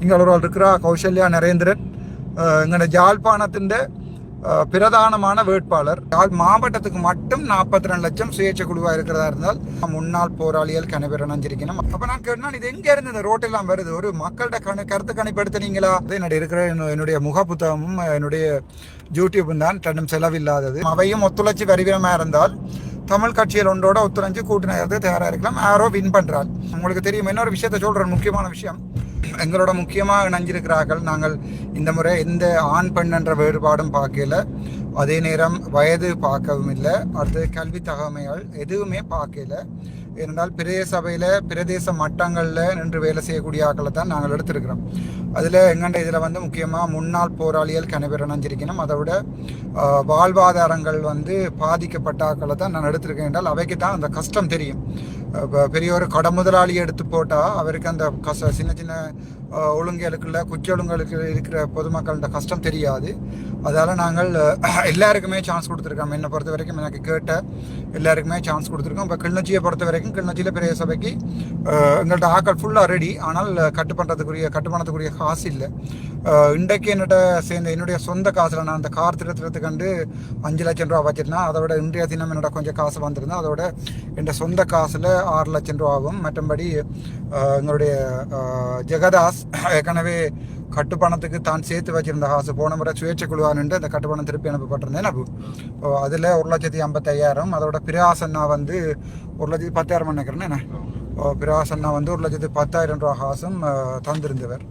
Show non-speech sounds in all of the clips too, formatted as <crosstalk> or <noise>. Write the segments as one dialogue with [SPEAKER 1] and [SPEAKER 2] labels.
[SPEAKER 1] இங்கே ஒரு இருக்கிறா கௌசல்யா நரேந்திரன் எங்களோட ஜாழ்ப்பாணத்தின் பிரதானமான வேட்பாளர். யாழ் மாவட்டத்துக்கு மட்டும் நாற்பத்தி ரெண்டு லட்சம் சுயேட்சை குழுவாக இருக்கிறதா இருந்தால் முன்னாள் போராளிகள் கணவர் இணைஞ்சிருக்கணும் அப்போ நான் கேட்டேன் இது எங்கே இருந்து இந்த ரோட்டெல்லாம் வருது? ஒரு மக்கள்கிட்ட கணு கருத்து கணிப்படுத்தினீங்களா? அது என்னுடைய இருக்கிற என்னுடைய- முக புத்தகமும் என்னுடைய யூடியூபும் தான் ரெண்டும் செலவில்லாதது. அவையும் ஒத்துழைச்சி வரிவினமா இருந்தால் தமிழ் கட்சியில் ஒன்றோட ஒத்துழைஞ்சு நேரத்துக்கு தயாராக இருக்கலாம். யாரோ வின் பண்ணுறாள் உங்களுக்கு தெரியும் இன்னொரு விஷயத்த சொல்கிற முக்கியமான விஷயம். எங்களோட முக்கியமாக இணைஞ்சிருக்கிறார்கள் நாங்கள் இந்த முறை எந்த ஆண் பெண் என்ற வேறுபாடும் பார்க்கல. அதே நேரம் வயது பார்க்கவும் இல்லை. அடுத்து கல்வி தகமைகள் எதுவுமே பார்க்கல. ஏனென்றால் பிரதேச சபையில் பிரதேச மட்டங்களில் நின்று வேலை செய்யக்கூடிய ஆக்களை தான் நாங்கள் எடுத்திருக்கிறோம். அதில் எங்கண்ட இதில் வந்து முக்கியமாக முன்னாள் போராளிகள் கனவேர் அதை விட வாழ்வாதாரங்கள் வந்து பாதிக்கப்பட்ட ஆக்களை தான் நான் எடுத்திருக்கேன் என்றால் அவைக்கு தான் அந்த கஷ்டம் தெரியும். இப்போ பெரிய ஒரு கட எடுத்து போட்டால் அவருக்கு அந்த கஷ்ட சின்ன சின்ன அஹ், ஒழுங்குகளுக்குள்ள குச்சி இருக்கிற பொதுமக்களோட கஷ்டம் தெரியாது. அதால் நாங்கள் எல்லாருக்குமே சான்ஸ் கொடுத்துருக்கோம். என்னை பொறுத்த வரைக்கும் எனக்கு கேட்ட எல்லாருக்குமே சான்ஸ் கொடுத்துருக்கோம். இப்போ கிளிநொச்சியை பொறுத்த வரைக்கும் கிளிநொச்சியில் பெரிய சபைக்கு எங்கள்கிட்ட ஆக்கள் ஃபுல்லாக ரெடி ஆனால் கட்டு பண்ணுறதுக்குரிய கட்டு பண்ணதுக்குரிய காசு இல்லை. இன்றைக்கு என்னோட சேர்ந்த என்னுடைய சொந்த காசில் நான் அந்த கார் திருத்துறதுக்கு கண்டு அஞ்சு லட்சம் ரூபா வச்சிருந்தேன் அதோட இன்றைய தினம் என்னோட கொஞ்சம் காசு வந்திருந்தேன் அதோட என் சொந்த காசில் ஆறு லட்சம் ரூபா ஆகும் மற்றபடி எங்களுடைய ஜெகதாஸ் <clears throat> ஏற்கனவே கட்டுப்பணத்துக்கு தான் சேர்த்து வச்சிருந்த காசு போன முறை சுயேட்சை குழுவானுண்டு அந்த கட்டுப்பணம் திருப்பி அனுப்பப்பட்டிருந்தேன். அப்போ அதில் ஒரு லட்சத்தி ஐம்பத்தையாயிரம் அதோட பிரியாசன்னா வந்து ஒரு லட்சத்தி பத்தாயிரம் நினைக்கிறேன் என்ன? ஓ, பிரியாசன்னா வந்து ஒரு லட்சத்தி பத்தாயிரம் ரூபா காசும் தந்திருந்தவர்.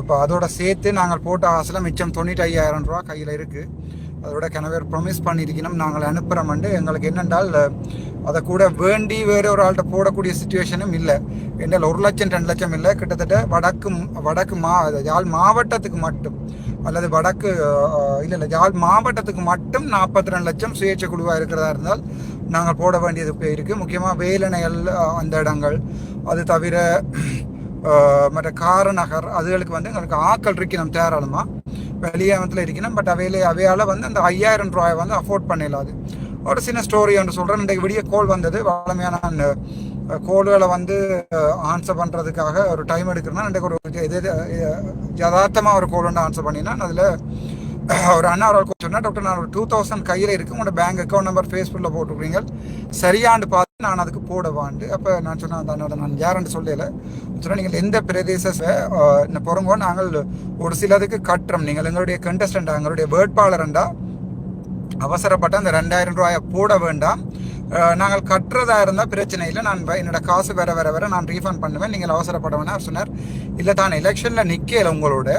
[SPEAKER 1] இப்போ அதோட சேர்த்து நாங்கள் போட்ட காசில் மிச்சம் தொண்ணூற்றி ஐயாயிரம் ரூபா கையில் இருக்குது அதோட கணவர் ப்ரொமிஸ் பண்ணியிருக்கணும். நாங்கள் அனுப்புகிறோம்ண்டு எங்களுக்கு என்னென்றால் அதை கூட வேண்டி வேறு ஒரு ஆள்கிட்ட போடக்கூடிய சுச்சுவேஷனும் இல்லை. என்னால் ஒரு லட்சம் ரெண்டு லட்சம் இல்லை. கிட்டத்தட்ட வடக்கு வடக்கு மா யாழ் மாவட்டத்துக்கு மட்டும். அல்லது வடக்கு இல்லை இல்லை யாழ் மாவட்டத்துக்கு மட்டும் நாற்பத்தி ரெண்டு லட்சம் சுயேட்சை குழுவாக இருக்கிறதா இருந்தால் நாங்கள் போட வேண்டியது போய் இருக்குது முக்கியமாக வேலணைகள் அந்த இடங்கள். அது தவிர மற்ற காரநகர் அதுகளுக்கு வந்து எங்களுக்கு ஆக்கள் இருக்கணும் தேராளமாக வெளியாமத்தில் இருக்கணும். பட் அவையில அவையால் வந்து அந்த ஐயாயிரம் ரூபாயை வந்து அஃபோர்ட் பண்ணிடலாது ஒரு சின்ன ஸ்டோரி ஒன்று சொல்கிறேன் இன்றைக்கு விடிய கோல் வந்தது. வளமையான அந்த கோல்களை வந்து ஆன்சர் பண்ணுறதுக்காக ஒரு டைம் எடுக்கிறேன்னா இன்றைக்கு ஒரு இது யதார்த்தமாக ஒரு கோல் ஒன்று ஆன்சர் பண்ணினா அதில் ஒரு அண்ணா ஒரு ஆள் டாக்டர் நான் ஒரு டூ தௌசண்ட் கையில் இருக்கு உங்களோட பேங்க் அக்கௌண்ட் நம்பர் ஃபேஸ்புக்கில் போட்டுக்கிறீங்க சரியாண்டு பார்த்து நான் அதுக்கு போடவாண்டு. அப்போ நான் சொன்னேன் தன்னோட நான் யாருன்னு சொல்லலை. சொன்னால் நீங்கள் எந்த பிரதேச இந்த பொறங்கோ நாங்கள் ஒரு சிலதுக்கு கட்டுறோம். நீங்கள் எங்களுடைய கண்டஸ்டண்டா எங்களுடைய வேட்பாளர்ண்டா அவசரப்பட்ட அந்த ரெண்டாயிரம் ரூபாயை போட வேண்டாம். நாங்கள் கட்டுறதா இருந்தால் பிரச்சனை இல்லை. நான் வ- என்னோட காசு வர வர வர நான் ரீஃபண்ட் பண்ணுவேன். நீங்கள் அவசரப்பட வேணாம். சொன்னார் இல்லை தான் எலெக்ஷனில் நிற்கல உங்களோட.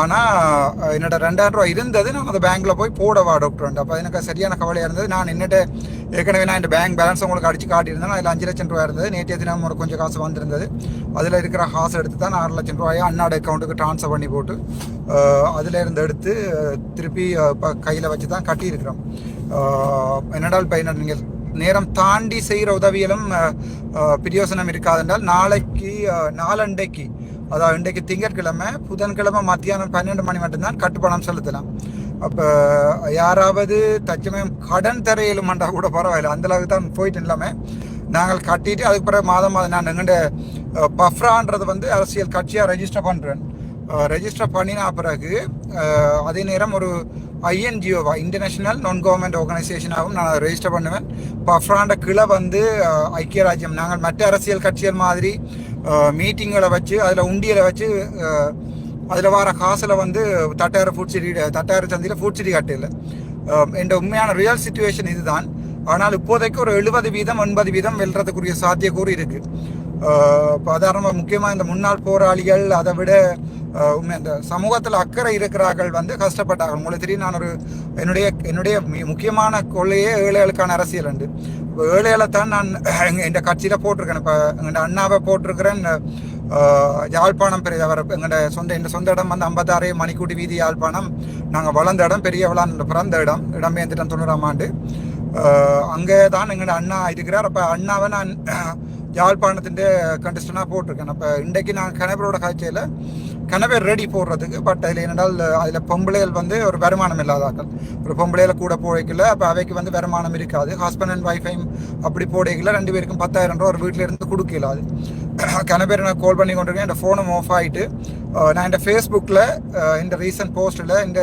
[SPEAKER 1] ஆனால் என்னோட ரெண்டாயிரம் ரூபா இருந்தது. நான் அந்த பேங்க்கில் போய் போடவா டாக்டர் அப்போ எனக்கு சரியான கவலையாக இருந்தது. நான் என்னட்டு ஏற்கனவே நான் இந்த பேங்க் பேலன்ஸ் உங்களுக்கு அடிச்சு காட்டியிருந்தேன். அதில் அஞ்சு லட்சம் ரூபா இருந்தது. நேற்றைய தினம் ஒரு கொஞ்சம் காசு வந்திருந்தது. அதில் இருக்கிற காசு எடுத்து தான் நான் ஆறு லட்சம் ரூபாயை அண்ணாடு அக்கௌண்ட்டுக்கு ட்ரான்ஸ்ஃபர் பண்ணி போட்டு அதில் இருந்து எடுத்து திருப்பி இப்போ கையில் வச்சு தான் கட்டியிருக்கிறோம். என்னடால் இப்போ நீங்கள் நேரம் தாண்டி செய்கிற உதவியிலும் பிரயோசனம் இருக்காது என்றால் நாளைக்கு நாலண்டைக்கு நாளண்டைக்கு அதாவது இன்றைக்கு திங்கட்கிழமை புதன்கிழமை மத்தியானம் பன்னெண்டு மணி மட்டும்தான் கட்டுப்பணம் செலுத்தலாம். அப்போ யாராவது தச்சமயம் கடன் தரையிலுமாண்டா கூட பரவாயில்ல. அந்தளவுக்கு தான் போயிட்டு இல்லாமல் நாங்கள் கட்டிட்டு அதுக்கு பிறகு மாதம் மாதம் நான் எங்கள்கிட்ட பஃப்ரான்றது வந்து அரசியல் கட்சியாக ரெஜிஸ்டர் பண்ணுறேன் ரெஜிஸ்டர் பண்ணின பிறகு அதே நேரம் ஒரு ஐஎன்ஜிஓவா இன்டர்நேஷனல் நான் கவர்மெண்ட் ஆர்கனைசேஷனாகவும் நான் ரெஜிஸ்டர் பண்ணுவேன். பஃப்ராண்ட கிளை வந்து ஐக்கிய ராஜ்யம். நாங்கள் மற்ற அரசியல் கட்சிகள் மாதிரி மீட்டிங்களை வச்சு அதில் உண்டியலை வச்சு அதில் வர காசில் வந்து தட்டாயிரம் ஃபுட் சிட்டி தட்டாயிரம் சந்தையில் ஃபுட் சிட்டி கட்டில என்ற உண்மையான ரியல் சுச்சுவேஷன் இதுதான். ஆனால் இப்போதைக்கு ஒரு எழுபது வீதம் எண்பது வீதம் வெல்றதுக்குரிய சாத்தியக்கூறு இருக்குது சாதாரணமாக முக்கியமாக இந்த முன்னாள் போராளிகள் அதை விட உண்மை இந்த சமூகத்தில் அக்கறை இருக்கிறார்கள் வந்து கஷ்டப்பட்டார்கள். உங்களுக்கு தெரியும் நான் ஒரு என்னுடைய என்னுடைய மி- முக்கியமான கொள்ளையே ஏழைகளுக்கான அரசியல் உண்டு இப்போ ஏழைகளை தான் நான் எங்கள் இந்த கட்சியில் போட்டிருக்கேன். இப்போ எங்கள் அண்ணாவை போட்டிருக்கிறேன். யாழ்ப்பாணம் பெரிய அவர் எங்களோட சொந்த இந்த சொந்த இடம் வந்து ஐம்பத்தாறு மணிக்கூட்டி வீதி யாழ்ப்பாணம். நாங்கள் வளர்ந்த இடம் பெரிய விளான் பிறந்த இடம். இடம்பெயர்ந்துட்டோம் தொண்ணூறாம் ஆண்டு. அங்கே தான் எங்களோட அண்ணா இருக்கிறார். அப்போ அண்ணாவை நான் யாழ்ப்பாணத்தின் கண்டஸ்டனாக போட்டிருக்கேன். அப்போ இன்றைக்கு நான் கணவரோட காட்சியில் கணவர் ரெடி போடுறதுக்கு பட் அதில் என்னென்றால் அதில் பொம்பளைகள் வந்து ஒரு வருமானம் இல்லாதாக்கள் ஒரு பொம்பளையில் கூட போடைக்கல அப்போ அவைக்கு வந்து வருமானம் இருக்காது. ஹஸ்பண்ட் அண்ட் ஒய்ஃபையும் அப்படி போடைக்கல. ரெண்டு பேருக்கும் பத்தாயிரம் ரூபா ஒரு வீட்டில் இருந்து கொடுக்கல அது. <clears throat> கணவர் நான் கால் பண்ணி கொண்டிருக்கேன். என் ஃபோனும் ஆஃப் ஆகிட்டு நான் என் ஃபேஸ்புக்கில் இந்த ரீசன்ட் போஸ்ட்டில் இந்த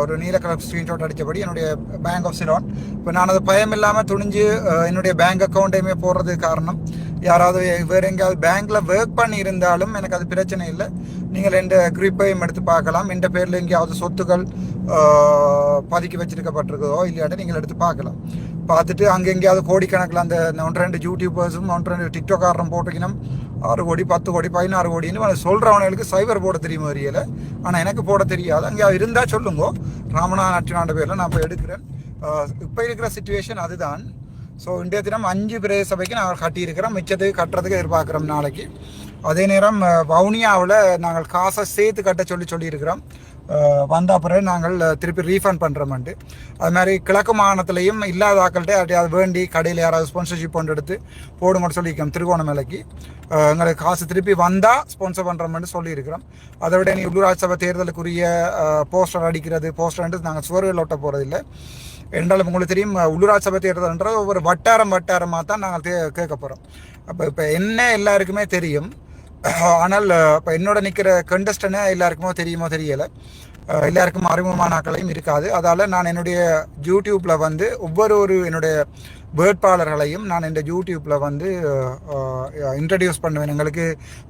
[SPEAKER 1] ஒரு நீல கலர் ஸ்க்ரீன்ஷாட் அடித்தபடி என்னுடைய பேங்க் ஆஃப் சிலோன் இப்போ நான் அது பயம் இல்லாமல் துணிஞ்சு என்னுடைய பேங்க் அக்கௌண்ட்டையுமே போடுறது காரணம் யாராவது வேறு எங்கேயாவது பேங்க்கில் ஒர்க் பண்ணியிருந்தாலும் எனக்கு அது பிரச்சனை இல்லை. நீங்கள் எந்த குறிப்பையும் எடுத்து பார்க்கலாம். எந்த பேரில் எங்கேயாவது சொத்துக்கள் பதுக்கி வச்சிருக்கப்பட்டிருக்கோ இல்லையாட்டு நீங்கள் எடுத்து பார்க்கலாம். பார்த்துட்டு அங்கே எங்கேயாவது கோடிக்கணக்கில் அந்த ஒன்று ரெண்டு யூடியூபர்ஸும் ஒன்று ரெண்டு டிக்டோக்காரரும் போட்டுக்கணும் ஆறு கோடி பத்து கோடி பதினாறு கோடின்னு சொல்கிறவனுக்கு சைபர் போட தெரியும் தெரியல. ஆனால் எனக்கு போட தெரியாது. அங்கே இருந்தால் சொல்லுங்க. ராமநாத அச்சுனாண்ட பேரில் நான் இப்போ எடுக்கிறேன். இப்போ இருக்கிற சுச்சுவேஷன் அதுதான். ஸோ இன்றைய தினம் அஞ்சு பிரதேச சபைக்கு நாங்கள் கட்டியிருக்கிறோம். மிச்சத்துக்கு கட்டுறதுக்கு எதிர்பார்க்குறோம் நாளைக்கு. அதே நேரம் வவுனியாவில் நாங்கள் காசை சேர்த்து கட்ட சொல்லி சொல்லியிருக்கிறோம். வந்த பிறகு நாங்கள் திருப்பி ரீஃபண்ட் பண்ணுறோம்ட்டு அது மாதிரி கிழக்கு மாகாணத்துலேயும் இல்லாத ஆக்கள்கிட்ட யார்ட்டையாவது வேண்டி கடையில் யாராவது ஸ்பான்சர்ஷிப் கொண்டு எடுத்து போடுங்கன்னு சொல்லியிருக்கோம் திருகோணமலைக்கு. எங்களுக்கு காசு திருப்பி வந்தால் ஸ்பான்சர் பண்ணுறோம்னு சொல்லியிருக்கிறோம். அதை விட நீ உள்ளூராட்சி சபை தேர்தலுக்குரிய போஸ்டர் அடிக்கிறது போஸ்டர்ன்ட்டு நாங்கள் சுவர்கள் ஒட்ட போகிறதில்லை என்றாலும் உங்களுக்கு தெரியும் உள்ளூராட்சி சபை தேர்தல்ன்ற ஒவ்வொரு வட்டாரம் வட்டாரமாக தான் நாங்கள் தே கேட்க போகிறோம் அப்போ இப்போ என்ன எல்லாருக்குமே தெரியும் ஆனால் இப்போ என்னோட நிற்கிற கண்டஸ்டனே எல்லாருக்குமோ தெரியுமோ தெரியலை. எல்லாருக்கும் அறிமுகமான ஆக்களையும் இருக்காது. அதால் நான் என்னுடைய யூடியூப்பில் வந்து ஒவ்வொரு ஒரு என்னுடைய வேட்பாளர்களையும் நான் இந்த யூடியூப்பில் வந்து இன்ட்ரடியூஸ் பண்ணுவேன். எங்களுக்கு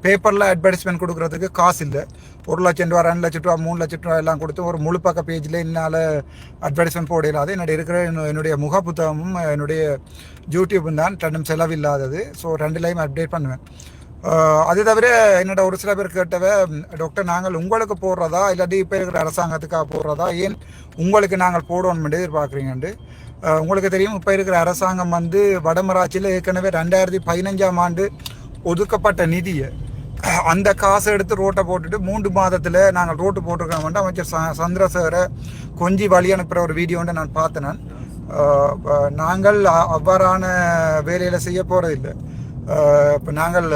[SPEAKER 1] பேப்பரில் அட்வர்டைஸ்மெண்ட் கொடுக்குறதுக்கு காசு இல்லை. ஒரு லட்சம் ரூபா ரெண்டு லட்சம் ரூபா மூணு லட்சம் ரூபா எல்லாம் கொடுத்து ஒரு முழு பக்க பேஜில் என்னால் அட்வர்டைஸ்மெண்ட் போட இல்லாது என்னுடைய இருக்கிற என்னுடைய முக புத்தகமும் என்னுடைய யூடியூப்பும் தான் ரெண்டும் செலவில்லாதது. ஸோ ரெண்டுலேயும் அப்டேட் பண்ணுவேன். அது தவிர என்னோட ஒரு சில பேர் கேட்டவ டாக்டர் நாங்கள் உங்களுக்கு போடுறதா? இல்லாட்டி இப்போ இருக்கிற அரசாங்கத்துக்காக போடுறதா? ஏன் உங்களுக்கு நாங்கள் போடணும்னு எதிர்பார்க்குறீங்கன்ட்டு உங்களுக்கு தெரியும் இப்போ இருக்கிற அரசாங்கம் வந்து வடமராட்சியில் ஏற்கனவே ரெண்டாயிரத்தி பதினஞ்சாம் ஆண்டு ஒதுக்கப்பட்ட நிதியை அந்த காசை எடுத்து ரோட்டை போட்டுட்டு மூன்று மாதத்தில் நாங்கள் ரோட்டு போட்டிருக்கோம் அமைச்சர் ச- சந்திரசேகரை கொஞ்சி வழி அனுப்புகிற ஒரு வீடியோன்னு நான் பார்த்தேன் நான். நாங்கள் அவ்வாறான வேலையில் செய்ய போகிறதில்லை இப்போ நாங்கள்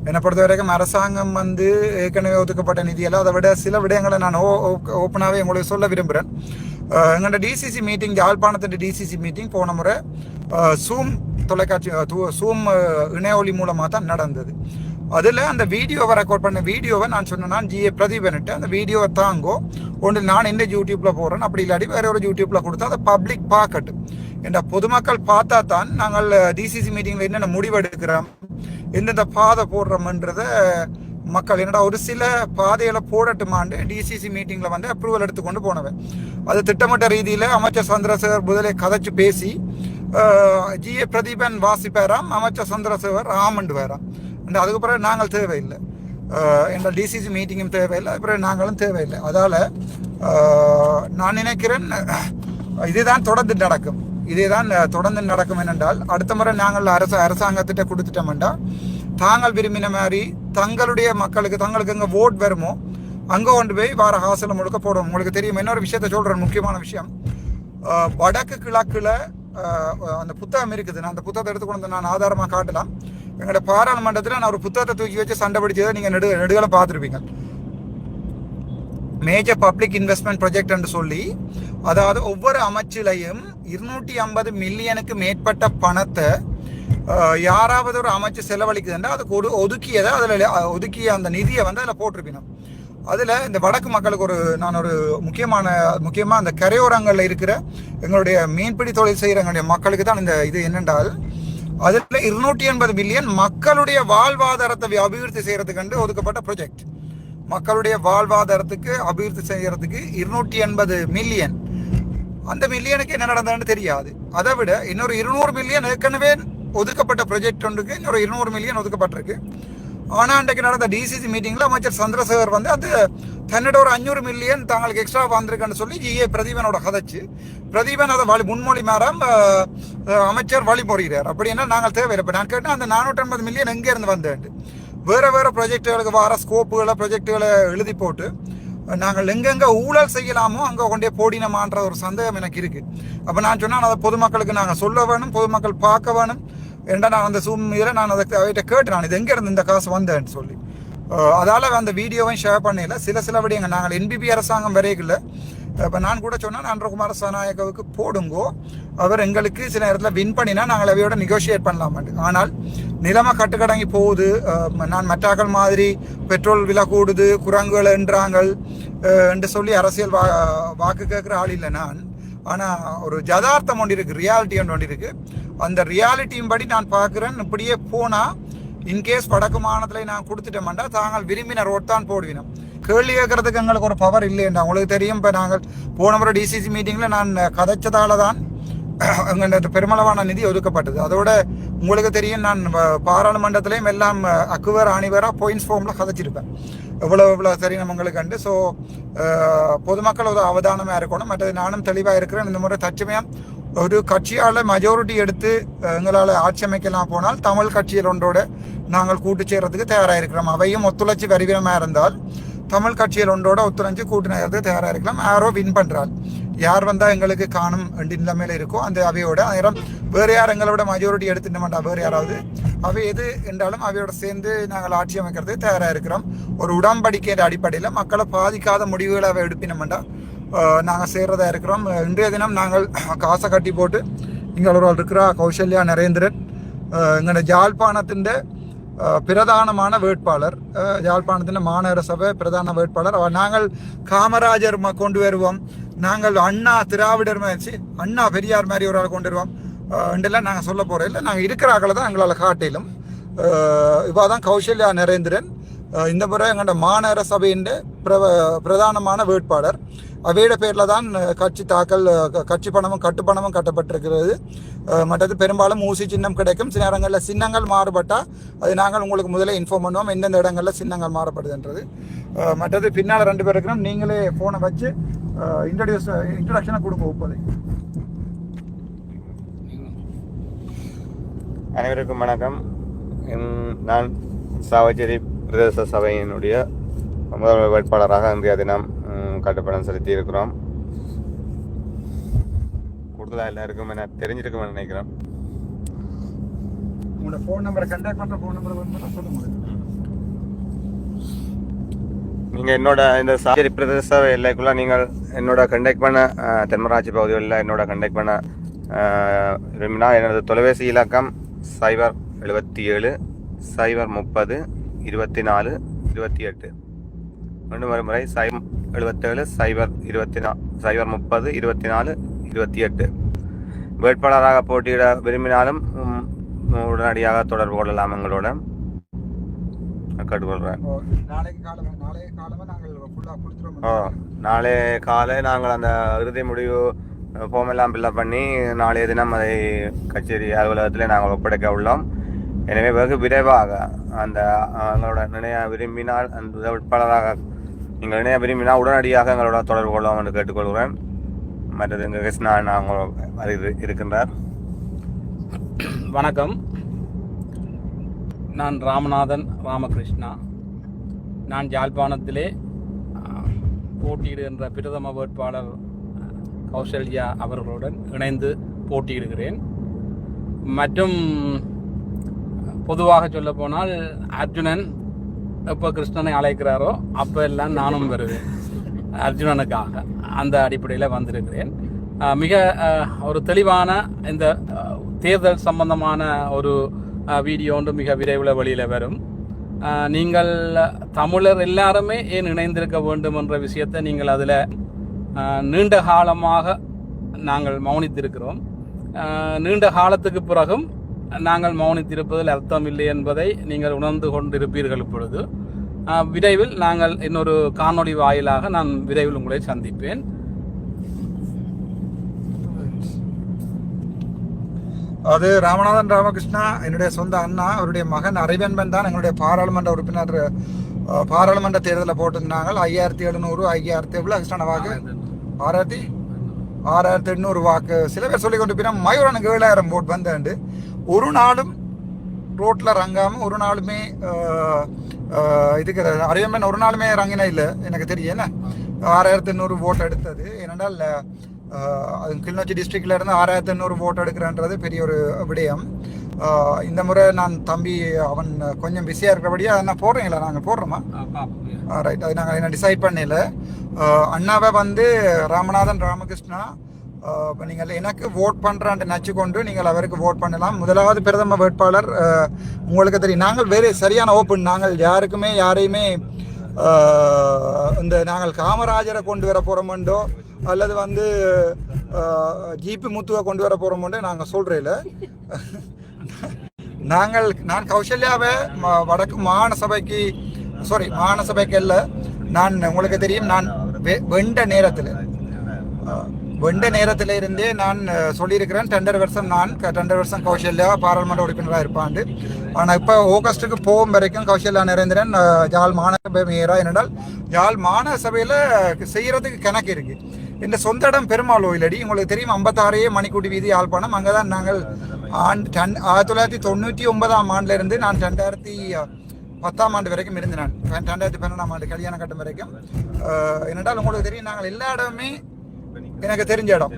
[SPEAKER 1] என்னை பொறுத்த வரைக்கும் அரசாங்கம் வந்து ஏற்கனவே ஒதுக்கப்பட்ட நிதியெல்லாம் அதை விட சில விடயங்களை நான் ஓ ஓப்பனாகவே உங்களுக்கு சொல்ல விரும்புகிறேன் எங்களோட டிசிசி மீட்டிங் யாழ்ப்பாணத்தோட டிசிசி மீட்டிங் போன முறை சூம் தொலைக்காட்சி சூம் இணையொலி மூலமாக தான் நடந்தது அதில் அந்த வீடியோவை ரெக்கார்ட் பண்ண வீடியோவை நான் சொன்னேன்னா ஜிஏ பிரதீபன்ட்டு அந்த வீடியோவை தாங்கோ ஒன்று நான் இந்த யூடியூப்பில் போடுறேன் அப்படி இல்லாட்டி வேற ஒரு யூடியூப்பில் கொடுத்தா அதை பப்ளிக் பார்க்கட்டும் என்ற பொதுமக்கள் பார்த்தா தான் நாங்கள் டிசிசி மீட்டிங்கில் என்னென்ன முடிவெடுக்கிறோம் எந்தெந்த பாதை போடுறோம்ன்றத மக்கள் என்னடா ஒரு சில பாதைகளை போடட்டுமாண்டு டிசிசி மீட்டிங்கில் வந்து அப்ரூவல் எடுத்துக்கொண்டு போனவன். அது திட்டமிட்ட ரீதியில் அமைச்சர் சந்திரசேகர் முதலே கதைச்சு பேசி ஜிஏ பிரதீபன் வாசிப்பாராம் அமைச்சர் சந்திரசேகர் ராமண்டு வேறாம். அந்த அதுக்கப்புறம் நாங்கள் தேவையில்லை. எங்கள் டிசிசி மீட்டிங்கும் தேவையில்லை. அப்புறம் நாங்களும் தேவையில்லை. அதால் நான் நினைக்கிறேன் இதுதான் தொடர்ந்து நடக்கும். இதே தான் தொடர்ந்து நடக்கும் என்னென்றால் அடுத்த முறை நாங்கள் அரசு அரசாங்கத்திட்ட கொடுத்துட்டோம்டா தாங்கள் விரும்பின மாதிரி தங்களுடைய மக்களுக்கு தங்களுக்கு எங்கே ஓட் வருமோ அங்கே கொண்டு போய் வார ஹாசலம் முழுக்க போடுவோம். உங்களுக்கு தெரியும் இன்னொரு விஷயத்த சொல்கிறேன் முக்கியமான விஷயம். வடக்கு கிழக்கில் அந்த புத்தகம் இருக்குது. நான் அந்த புத்தகத்தை எடுத்து கொண்டு வந்து நான் ஆதாரமாக காட்டலாம். எங்களோட பாராளுமன்றத்தில் நான் ஒரு புத்தகத்தை தூக்கி வச்சு சண்டை பிடிச்சதை நீங்கள் நெடு நெடுகளை பார்த்துருப்பீங்க. மேஜர் பப்ளிக் இன்வெஸ்ட்மெண்ட் ப்ரொஜெக்ட்ன்னு சொல்லி அதாவது ஒவ்வொரு அமைச்சிலையும் இருநூற்றி ஐம்பது மில்லியனுக்கு மேற்பட்ட பணத்தை யாராவது ஒரு அமைச்சு செலவழிக்குதுன்னா அதுக்கு ஒரு ஒதுக்கியதை அதில் ஒதுக்கிய அந்த நிதியை வந்து அதில் போட்டிருப்பினோம் அதில் இந்த வடக்கு மக்களுக்கு ஒரு நான் ஒரு முக்கியமான முக்கியமாக அந்த கரையோரங்களில் இருக்கிற எங்களுடைய மீன்பிடி தொழில் செய்கிறங்களுடைய மக்களுக்கு தான் இந்த இது என்னென்றால் அதில் இருநூற்றி எண்பது மில்லியன் மக்களுடைய வாழ்வாதாரத்தை அபிவிருத்தி செய்கிறதுக்கு ஒதுக்கப்பட்ட ப்ரொஜெக்ட் மக்களுடைய வாழ்வாதாரத்துக்கு அபிவிருத்தி செய்கிறதுக்கு இருநூற்றி எண்பது மில்லியன் அந்த மில்லியனுக்கு என்ன நடந்ததுன்னு தெரியாது. அதை விட இன்னொரு இருநூறு மில்லியன் ஏற்கனவே ஒதுக்கப்பட்ட ப்ராஜெக்ட் ஒன்றுக்கு இன்னொரு இருநூறு மில்லியன் ஒதுக்கப்பட்டிருக்கு. ஆனால் அன்றைக்கு நடந்த டிசிசி மீட்டிங்கில் அமைச்சர் சந்திரசேகர் வந்து அது தன்னோட ஒரு அஞ்சூறு மில்லியன் தாங்களுக்கு எக்ஸ்ட்ரா வந்திருக்குன்னு சொல்லி ஜிஏ பிரதீபனோட கதைச்சு பிரதீபன் அதை வழி முன்மொழி மாற அமைச்சர் வழிமொழிகிறார் அப்படின்னா நாங்கள் தேவையில்லை. இப்போ நான் கேட்டேன் அந்த நானூற்றி ஐம்பது மில்லியன் எங்கேருந்து வந்தேன்ட்டு வந்தேன் வேறு வேற ப்ராஜெக்டுகளுக்கு வர ஸ்கோப்புகளை ப்ரொஜெக்டுகளை எழுதி போட்டு நாங்கள் எங்கெங்க ஊழல் செய்யலாமோ அங்கே கொண்டே போடினமான்ற ஒரு சந்தேகம் எனக்கு இருக்குது அப்போ நான் சொன்னால் அதை பொதுமக்களுக்கு நாங்கள் சொல்ல வேணும் பொதுமக்கள் பார்க்க வேணும். ஏன்டா நான் அந்த சூம் இதில் நான் அதை அவர்கிட்ட கேட்டு நான் இது எங்கேருந்து இந்த காசு வந்தேன்னு சொல்லி. அதால் அந்த வீடியோவையும் ஷேர் பண்ணல. சில சில விடயங்கள் நாங்கள் என்பிபி அரசாங்கம் வரையில இப்போ நான் கூட சொன்னால் அன்றகுமார சனாயகவுக்கு போடுங்கோ. அவர் எங்களுக்கு சில நேரத்தில் வின் பண்ணினா நாங்கள் அவையோட நெகோஷியேட் பண்ணலாம் ஆனால் நிலமாக கட்டுக்கடங்கி போகுது. நான் மற்றாக்கள் மாதிரி பெட்ரோல் விலை கூடுது குரங்குகள் என்றாங்கள் என்று சொல்லி அரசியல் வா வாக்கு கேட்குற ஆள் இல்லை நான். ஆனால் ஒரு ஜதார்த்தம் ஒன்று இருக்குது ரியாலிட்டி ஒன்று இருக்குது அந்த ரியாலிட்டியும் படி நான் பார்க்குறேன். இப்படியே போனால் இன்கேஸ் வடக்கு மாநிலத்தில் நான் கொடுத்துட்டோம்டா தாங்கள் விரும்பின ரோட் தான் போடுவினோம். கேள்வி கேட்கறதுக்கு எங்களுக்கு ஒரு பவர் இல்லைன்றா உங்களுக்கு தெரியும் இப்போ நாங்கள் போன முறை டிசிசி மீட்டிங்கில் நான் கதைச்சதால தான் <coughs> எங்கள்கிட்ட பெருமளவான நிதி ஒதுக்கப்பட்டது. அதோட உங்களுக்கு தெரியும் நான் பாராளுமன்றத்திலையும் எல்லாம் அக்குவர் ஆணிவராக பாயிண்ட்ஸ் ஃபார்மில் கதைச்சிருப்பேன். எவ்வளோ எவ்வளோ சரி உங்களுக்கு கண்டு ஸோ பொதுமக்கள் ஒரு அவதானமாக இருக்கணும். மற்றது நானும் தெளிவாக இருக்கிறேன். இந்த முறை தச்சுமையாக ஒரு கட்சியால் மெஜாரிட்டி எடுத்து எங்களால் ஆட்சி அமைக்கலாம் போனால் தமிழ் கட்சியில் ஒன்றோடு நாங்கள் கூட்டு சேர்றதுக்கு தயாராக இருக்கிறோம். அவையும் ஒத்துழைச்சி வருவினமாக இருந்தால் தமிழ் கட்சிகள் ஒன்றோட ஒத்துழைஞ்சு கூட்டு நேரத்துக்கு தயாராக இருக்கலாம். யாரோ வின் பண்ணுறாள் யார் வந்தால் எங்களுக்கு காணும் நிலைமையில் நிலைமையில இருக்கோ அந்த அவையோட நேரம் வேறு யார் எங்களோட மெஜாரிட்டி எடுத்துட்ட மாட்டா வேறு யாராவது. அவை எது என்றாலும் அவையோட சேர்ந்து நாங்கள் ஆட்சி அமைக்கிறது தயாராக இருக்கிறோம். ஒரு உடன்படிக்கையின் அடிப்படையில் மக்களை பாதிக்காத முடிவுகளை அவை எடுப்பினோம்டா நாங்கள் சேர்றதா இருக்கிறோம். இன்றைய தினம் நாங்கள் <clears throat> காசை கட்டி போட்டு இங்கே ஒரு இருக்கிற கௌசல்யா நரேந்திரன். எங்களோட ஜாழ்ப்பாணத்தின் பிரதானமான வேட்பாளர். யாழ்ப்பாணத்தின் மாநகர சபை பிரதான வேட்பாளர். அவர் நாங்கள் காமராஜர் கொண்டு வருவோம். நாங்கள் அண்ணா திராவிடர் மாதிரி சி, அண்ணா பெரியார் மாதிரி ஒரு ஆள் கொண்டு வருவோம். என்றெல்லாம் நாங்கள் சொல்ல போகிறோம் இல்லை நாங்கள் இருக்கிற ஆக்களை தான் எங்களால் காட்டிலும். இவா தான் கௌசல்யா நரேந்திரன். இந்த முறை எங்கள்ட மாநகர சபையின் பிரப பிரதானமான வேட்பாளர். அவையோட பேரில் தான் கட்சி தாக்கல் க- கட்சி பணமும் கட்டுப்பணமும் கட்டப்பட்டிருக்கிறது. மற்றது பெரும்பாலும் ஊசி சின்னம் கிடைக்கும். சில நேரங்களில் சின்னங்கள் மாறுபட்டால் அது நாங்கள் உங்களுக்கு முதலே இன்ஃபார்ம் பண்ணுவோம். எந்தெந்த இடங்களில் சின்னங்கள் மாறுபடுதுன்றது. மற்றது பின்னால் ரெண்டு பேர் இருக்கிறோம். நீங்களே ஃபோனை வச்சு இன்ட்ரடியூஸ் இன்ட்ரடக்ஷனை கொடுங்க ஒப்பதை.
[SPEAKER 2] அனைவருக்கும் வணக்கம். நான் சாவச்சேரி பிரதேச சபையினுடைய முதல்வர் வேட்பாளராக இன்றைய தினம் கட்டுப்பணம் செலுத்தி இருக்கிறோம் கூடுதலாக எல்லாருக்கும் என தெரிஞ்சிருக்கும்னு நினைக்கிறேன்.
[SPEAKER 1] உங்களோட ஃபோன் நம்பரை கண்டாக்ட் பண்ணுற ஃபோன் நம்பரை வந்து சொல்லுங்க
[SPEAKER 2] நீங்கள் என்னோட இந்த சாவச்சேரி பிரதேச சபை எல்லைக்குள்ள நீங்கள் என்னோட கண்டக்ட் பண்ண தென்மராட்சி பகுதிகளில் என்னோட கண்டக்ட் பண்ண விரும்பினா எனது தொலைபேசி இலக்கம் சைபர் எழுபத்தி ஏழு சைபர் முப்பது இருபத்தி நாலு இருபத்தி எட்டு மீண்டும் ஒரு முறை சை எழுபத்தேழு சைபர் இருபத்தி நா சைபர் முப்பது இருபத்தி நாலு இருபத்தி எட்டு வேட்பாளராக போட்டியிட விரும்பினாலும் உடனடியாக தொடர்பு கொள்ளலாம் எங்களோட. கேட்டுக்கொள்கிறேன் நாளை காலை நாங்கள் அந்த இறுதி முடிவு ஃபார்ம் எல்லாம் ஃபில்அப் பண்ணி நாளைய தினம் அதை கச்சேரி அலுவலகத்தில் நாங்கள் ஒப்படைக்க உள்ளோம். எனவே வெகு விரைவாக அந்த எங்களோட நினைய விரும்பினால் அந்த வேட்பாளராக நீங்கள் நினைய விரும்பினால் உடனடியாக எங்களோட தொடர்பு கொள்ளவும் என்று கேட்டுக்கொள்கிறேன். மற்றது எங்கள் கிருஷ்ணா நாங்கள் இருக்கின்றார்.
[SPEAKER 3] வணக்கம். நான் ராமநாதன் ராமகிருஷ்ணா. நான் யாழ்ப்பாணத்திலே போட்டியிடுகின்ற பிரதம வேட்பாளர் கௌசல்யா அவர்களுடன் இணைந்து போட்டியிடுகிறேன். மற்றும் பொதுவாக சொல்லப்போனால் அர்ஜுனன் எப்போ கிருஷ்ணனை அழைக்கிறாரோ அப்போ எல்லாம் நானும் வருவேன். அர்ஜுனனுக்காக அந்த அடிப்படையில் வந்திருக்கிறேன். மிக ஒரு தெளிவான இந்த தேர்தல் சம்பந்தமான ஒரு வீடியோ ஒன்று மிக விரைவில் வெளியில் வரும். நீங்கள் தமிழர் எல்லாருமே ஏன் இணைந்திருக்க வேண்டும் என்ற விஷயத்தை நீங்கள் அதில் நீண்ட காலமாக நாங்கள் மௌனித்திருக்கிறோம். நீண்ட காலத்துக்கு பிறகும் நாங்கள் மௌனித்திருப்பதில் அர்த்தம் இல்லை என்பதை நீங்கள் உணர்ந்து கொண்டிருப்பீர்கள் இப்பொழுது. விரைவில் நாங்கள் இன்னொரு காணொளி வாயிலாக நான் விரைவில் உங்களை சந்திப்பேன்.
[SPEAKER 1] அது ராமநாதன் ராமகிருஷ்ணா என்னுடைய சொந்த அண்ணா அவருடைய மகன் அறிவன்பன் தான் எங்களுடைய பாராளுமன்ற உறுப்பினர் பாராளுமன்ற தேர்தலில் போட்டிருந்தாங்க ஐயாயிரத்தி எழுநூறு ஐயாயிரத்தி எவ்வளோ கிருஷ்ணன வாக்கு? ஆறாயிரத்தி? ஆறாயிரத்தி எண்ணூறு வாக்கு. சில பேர் சொல்லி கொண்டு போயினா மயூரனுக்கு ஏழாயிரம் போட் வந்தாண்டு ஒரு நாளும் ரோட்டில் ரங்காமல் ஒரு நாளுமே இதுக்கு அறிவம்பன் ஒரு நாளுமே ரங்கினா இல்லை எனக்கு தெரியும். என்ன? ஆறாயிரத்தி எண்ணூறு ஓட் எடுத்தது. ஏனென்றால் அது கிளிநொச்சி டிஸ்ட்ரிக்ட்ல இருந்து ஆறாயிரத்தி எண்ணூறு ஓட் எடுக்கிறன்றது பெரிய ஒரு விடயம். இந்த முறை நான் தம்பி அவன் கொஞ்சம் பிஸியாக இருக்கிறபடியா நான் போடுறீங்களா? நாங்கள் போடுறோமா? ரைட் அது நாங்கள் என்ன டிசைட் பண்ணல. அண்ணாவை வந்து ராமநாதன் ராமகிருஷ்ணா நீங்கள் எனக்கு ஓட் பண்ணுறான்ட்டு நச்சு நீங்கள் அவருக்கு ஓட் பண்ணலாம். முதலாவது பிரதம வேட்பாளர் உங்களுக்கு தெரியும். நாங்கள் வேறு சரியான ஓப்பன் நாங்கள் யாருக்குமே யாரையுமே இந்த நாங்கள் காமராஜரை கொண்டு வர போகிறோமோண்டோ அல்லது வந்து ஜிபி முத்துவை கொண்டு வர போகிறோமோண்டோ நாங்கள் சொல்கிறேன் நாங்கள் நான் கௌசல்யாவை வடக்கு மாகாண சபைக்கு சாரி மாகாண சபைக்கு இல்லை நான் உங்களுக்கு தெரியும் நான் வெ- வெண்ட நேரத்தில் வெண்ட நேரத்தில் இருந்தே நான் சொல்லியிருக்கிறேன். டெண்டர் வருஷம் நான் டெண்டர் வருஷம் கௌசல்யா பாராளுமன்ற உறுப்பினராக இருப்பாண்டு. ஆனால் இப்போ ஆகஸ்ட்டுக்கு போகும் வரைக்கும் கௌசல்யா நரேந்திரன் அஹ், யாழ் மாநகர மேயரா என்னென்றால் யாழ் மாநகர சபையில் செய்கிறதுக்கு கணக்கு இருக்கு. இந்த சொந்த இடம் பெருமாள் ஓயிலடி உங்களுக்கு தெரியும் ஐம்பத்தாறே மணிக்கூட்டி வீதி யாழ்ப்பாணம். அங்கே தான் நாங்கள் ஆண்டு டன் ஆயிரத்தி தொள்ளாயிரத்தி தொண்ணூற்றி ஒன்பதாம் ஆண்டிலிருந்து நான் ரெண்டாயிரத்தி பத்தாம் ஆண்டு வரைக்கும் இருந்தேன் நான். ரெண்டாயிரத்தி பன்னெண்டாம் ஆண்டு கல்யாண கட்டம் வரைக்கும். என்னென்றால் உங்களுக்கு தெரியும் நாங்கள் எல்லா இடமே எனக்கு தெரிஞ்ச இடம்.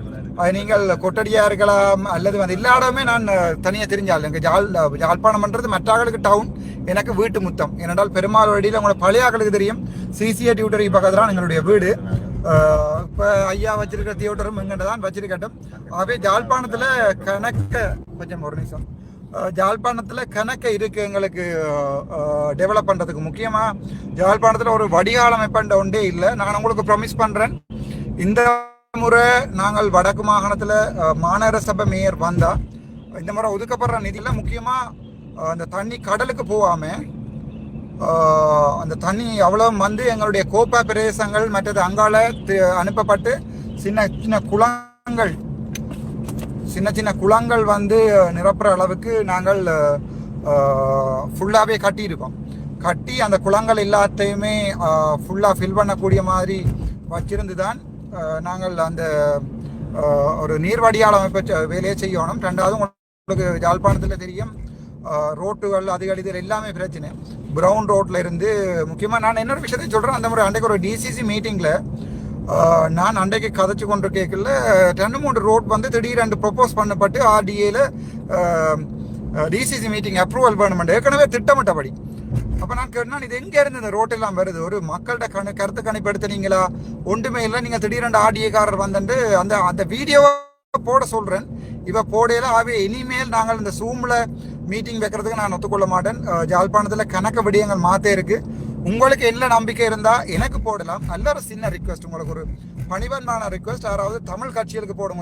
[SPEAKER 1] நீங்கள் கொட்டடியா இருக்கலாம் அல்லது வந்து எல்லா இடமே நான் தனியாக தெரிஞ்சால். எங்கள் ஜாழ் யாழ்ப்பாணம் பண்ணுறது மற்றாக்களுக்கு டவுன் எனக்கு வீட்டு முத்தம். ஏனென்றால் பெருமாள் வழியில் உங்களை பழைய ஆக்களுக்கு தெரியும். சிசிஏ டியூட்டரி பக்கத்தில் எங்களுடைய வீடு. இப்போ ஐயா வச்சிருக்கிற தியோட்டரும் எங்கிட்ட தான் வச்சிருக்கட்டும். ஆகவே ஜாழ்ப்பாணத்தில் கணக்க கொஞ்சம் ஒரு நிமிஷம். ஜாழ்ப்பாணத்தில் கணக்க இருக்கு எங்களுக்கு டெவலப் பண்ணுறதுக்கு முக்கியமாக ஜாழ்ப்பாணத்தில் ஒரு வடிகால் அமைப்பண்ட ஒன்றே இல்லை. நான் உங்களுக்கு ப்ரொமிஸ் பண்ணுறேன் இந்த முறை நாங்கள் வடக்கு மாகாணத்தில் மாநகர சபை மேயர் வந்தா இந்த முறை ஒதுக்கப்படுற நிதியில் முக்கியமாக அந்த தண்ணி கடலுக்கு போகாமல் அந்த தண்ணி அவ்வளோ வந்து எங்களுடைய கோப்பா பிரதேசங்கள் மற்றது அங்கால அனுப்பப்பட்டு சின்ன சின்ன குளங்கள் சின்ன சின்ன குளங்கள் வந்து நிரப்புற அளவுக்கு நாங்கள் ஃபுல்லாகவே கட்டியிருக்கோம். கட்டி அந்த குளங்கள் எல்லாத்தையுமே ஃபுல்லாக ஃபில் பண்ணக்கூடிய மாதிரி வச்சிருந்து தான் நாங்கள் அந்த ஒரு நீர்வடியால் அமைப்ப வேலையை செய்யணும். ரெண்டாவது உங்களுக்கு யாழ்ப்பாணத்தில் தெரியும் ரோட்டுகள் அது இது எல்லாமே பிரச்சனை. ப்ரௌன் ரோட்டில் இருந்து முக்கியமாக நான் இன்னொரு விஷயத்தை சொல்கிறேன் அந்த மாதிரி அன்றைக்கு ஒரு டிசிசி மீட்டிங்கில் நான் அன்றைக்கு கதைச்சு கொண்டு கேட்கல ரெண்டு மூணு ரோட் வந்து திடீரென்று ப்ரொப்போஸ் பண்ணப்பட்டு ஆர்டிஏல டிசிசி மீட்டிங் அப்ரூவல் பண்ணமெண்ட் ஏற்கனவே திட்டமிட்டபடி. அப்போ நான் கேட்டால் இது எங்கே இருந்து இந்த ரோட்டெல்லாம் வருது? ஒரு மக்கள்கிட்ட கணு கருத்து கணிப்பு எடுத்துனீங்களா ஒன்றுமே இல்லை நீங்கள் திடீரெண்டு ஆடியக்காரர் வந்துட்டு அந்த அந்த வீடியோவை போட சொல்கிறேன் இவ போடையில் ஆகவே இனிமேல் நாங்கள் இந்த சூமில் மீட்டிங் வைக்கிறதுக்கு நான் ஒத்துக்கொள்ள மாட்டேன். ஜாழ்ப்பாணத்தில் கணக்கு விடயங்கள் மாற்றே இருக்கு. உங்களுக்கு என்ன நம்பிக்கை இருந்தால் எனக்கு போடலாம். நல்ல ஒரு சின்ன ரிக்வெஸ்ட் உங்களுக்கு ஒரு பணிவன்மான ரிக்வெஸ்ட் யாராவது தமிழ் கட்சிகளுக்கு போடுங்க.